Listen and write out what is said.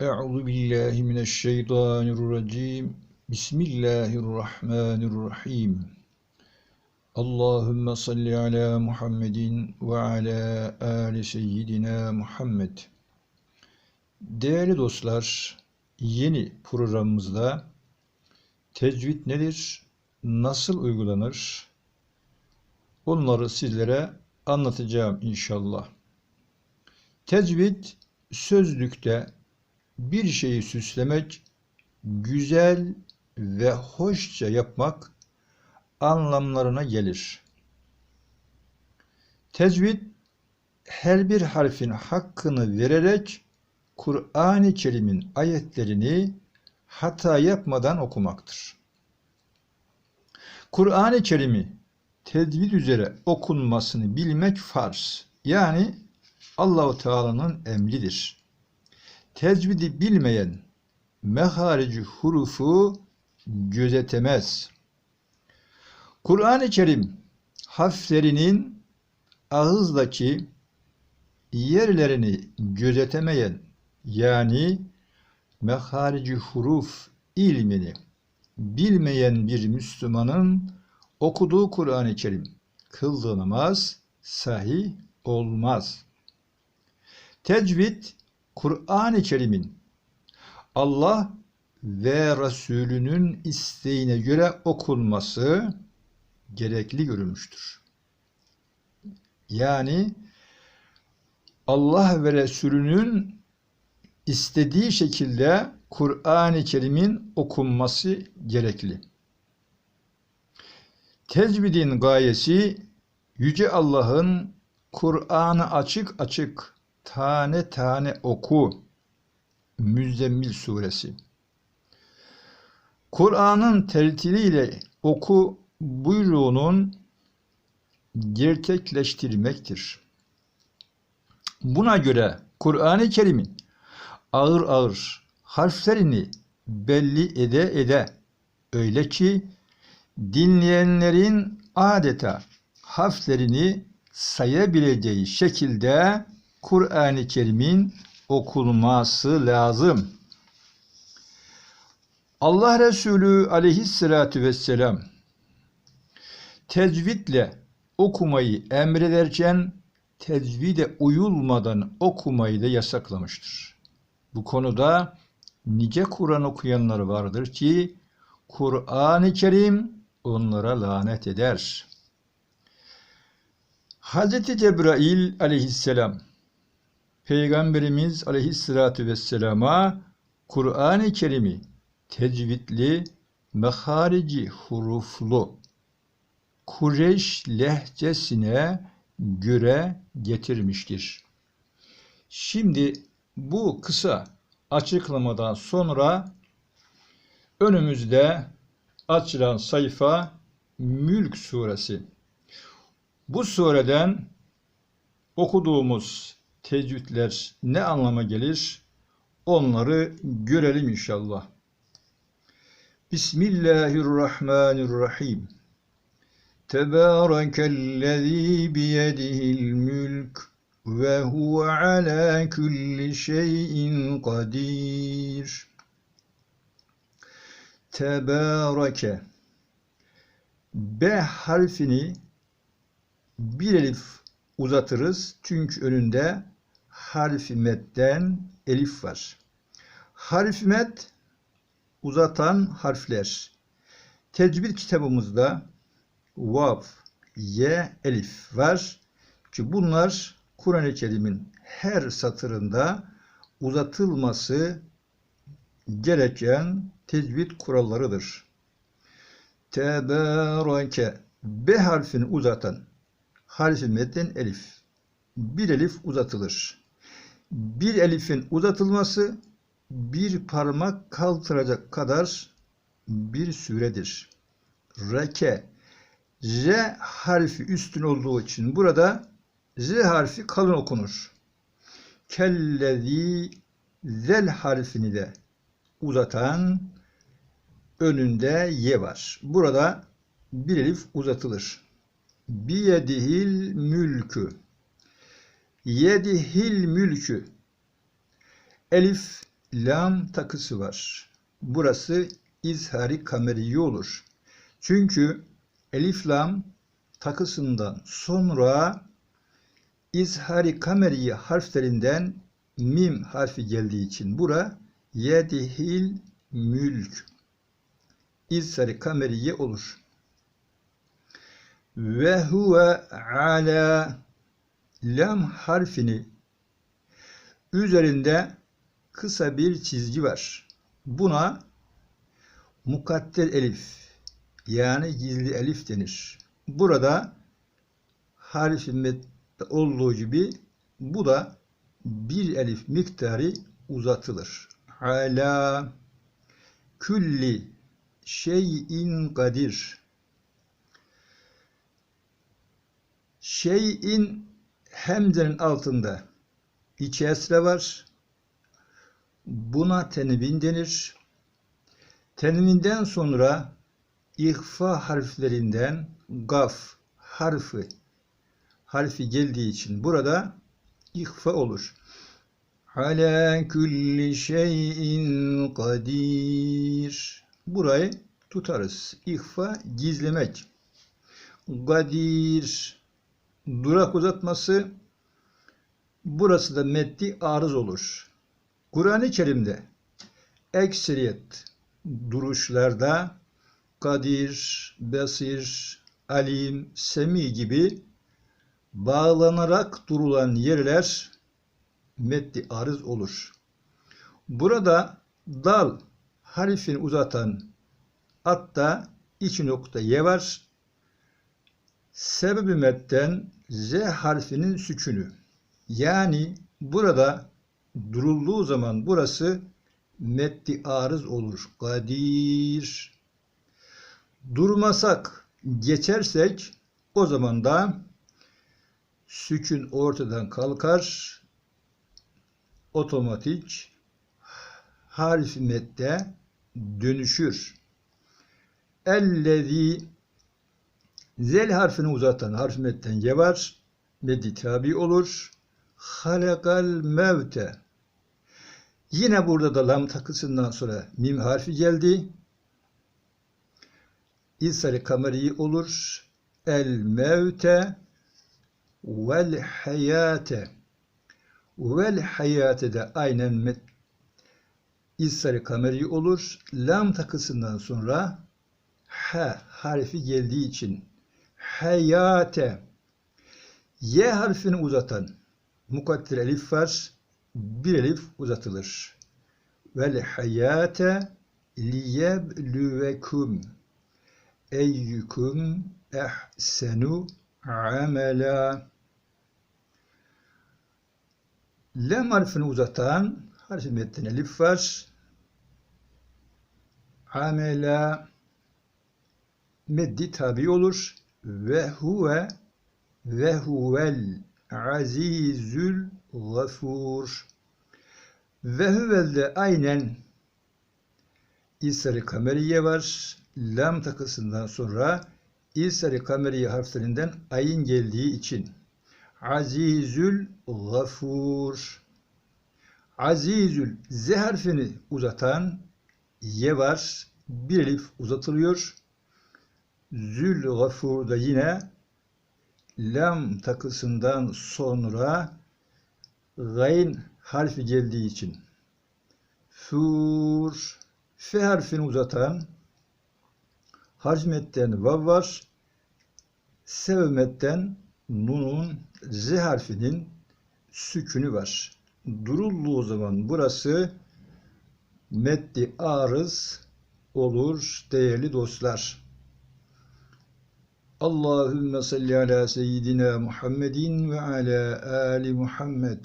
Euzu billahi mineşşeytanirracim. Bismillahirrahmanirrahim. Allahümme salli ala Muhammedin ve ala ali seyyidina Muhammed. Değerli dostlar, yeni programımızda tecvid nedir, nasıl uygulanır, onları sizlere anlatacağım inşallah. Tecvid sözlükte bir şeyi süslemek, güzel ve hoşça yapmak anlamlarına gelir. Tecvid her bir harfin hakkını vererek Kur'an-ı Kerim'in ayetlerini hata yapmadan okumaktır. Kur'an-ı Kerim'i tecvid üzere okunmasını bilmek farz. Yani Allahu Teala'nın emridir. Tecvidi bilmeyen meharici hurufu gözetemez. Kur'an-ı Kerim harflerinin ağızdaki yerlerini gözetemeyen yani meharici huruf ilmini bilmeyen bir Müslümanın okuduğu Kur'an-ı Kerim kıldığı namaz sahih olmaz. Tecvid Kur'an-ı Kerim'in Allah ve Resulünün isteğine göre okunması gerekli görülmüştür. Yani Allah ve Resulünün istediği şekilde Kur'an-ı Kerim'in okunması gerekli. Tecvidin gayesi Yüce Allah'ın Kur'an'ı açık açık tane tane oku Müzzemmil suresi. Kur'an'ın tertiliyle oku buyruğunun gerçekleştirmektir. Buna göre Kur'an-ı Kerim'in ağır ağır harflerini belli ede ede öyle ki dinleyenlerin adeta harflerini sayabileceği şekilde Kur'an-ı Kerim'in okunması lazım. Allah Resulü aleyhissalatü vesselam tecvidle okumayı emrederken tecvide uyulmadan okumayı da yasaklamıştır. Bu konuda nice Kur'an okuyanlar vardır ki Kur'an-ı Kerim onlara lanet eder. Hz. Cebrail aleyhisselam Peygamberimiz aleyhissalatü vesselama Kur'an-ı Kerim'i tecvidli, meharici huruflu, Kureyş lehçesine göre getirmiştir. Şimdi bu kısa açıklamadan sonra önümüzde açılan sayfa Mülk suresi. Bu sureden okuduğumuz tecvidler ne anlama gelir? Onları görelim inşallah. Bismillahirrahmanirrahim. Tebârekellezî biyedihil mülk ve huve alâ kulli şeyin kadir. Tebâreke B harfini bir elif uzatırız. Çünkü önünde harfi metten elif var. Harfi met uzatan harfler. Tecvid kitabımızda vav, ye, elif var. Ki bunlar Kur'an-ı Kerim'in her satırında uzatılması gereken tecvid kurallarıdır. Tebareke B harfini uzatan harfi metten elif. Bir elif uzatılır. Bir elifin uzatılması bir parmak kaldıracak kadar bir süredir. Reke Z harfi üstün olduğu için burada Z harfi kalın okunur. Kellezi zel harfini de uzatan önünde ye var. Burada bir elif uzatılır. Biyedihil mülkü. Yedihil mülkü. Elif lam takısı var. Burası izhari kameriyi olur. Çünkü elif lam takısından sonra izhari kameriyi harflerinden mim harfi geldiği için bura yedihil mülk izhari kameriye olur. Ve huve ala lam harfini üzerinde kısa bir çizgi var. Buna mukadder elif yani gizli elif denir. Burada harfin olduğu gibi bu da bir elif miktarı uzatılır. Ala külli şeyin kadir. Şeyin hemzenin altında iki esre var. Buna tenvin denir. Tenvinden sonra ihfa harflerinden gaf harfi harfi geldiği için burada ihfa olur. Ala kulli şeyin kadir. Burayı tutarız. İhfa gizlemek. Kadir durak uzatması burası da meddi arız olur. Kur'an-ı Kerim'de ekseriyet duruşlarda Kadir, Besir, Alim, Semi gibi bağlanarak durulan yerler meddi arız olur. Burada dal harfini uzatan atta iki nokta ye var. Sebebi metten Z harfinin sükünü. Yani burada durulduğu zaman burası meddi arız olur. Kadir. Durmasak, geçersek o zaman da sükün ortadan kalkar. Otomatik harfi medde dönüşür. Ellezî zel harfini uzatan harf medden ye var. Meddi tabi olur. Halakal mevte Yine burada da lam takısından sonra mim harfi geldi. İsari kameri olur. El mevte vel hayate vel hayate de aynen met İsari kameri olur. Lam takısından sonra ha harfi geldiği için hayate y harfini uzatan mukadder elif var bir elif uzatılır. Vel hayate liyebluvekum eyyukum ehsenu amela Lem harfini uzatan harfi metten elif var. Amela meddi tabi olur. Ve huve ve huvel azizül gafur. Ve huvelde aynen İsari kameriye var. Lam takısından sonra İsari kameriye harflerinden ayın geldiği için Azizül gafur. Azizül Z harfini uzatan ye var. Bir elif uzatılıyor. Zül gafur da yine lam takısından sonra gayn harfi geldiği için sur f harfini uzatan harfmetten vav var sevmetten nunun z harfinin sükünü var. Durulduğu zaman burası meddi arız olur değerli dostlar. Allahümme salli ala seyyidina Muhammedin ve ala ali Muhammed.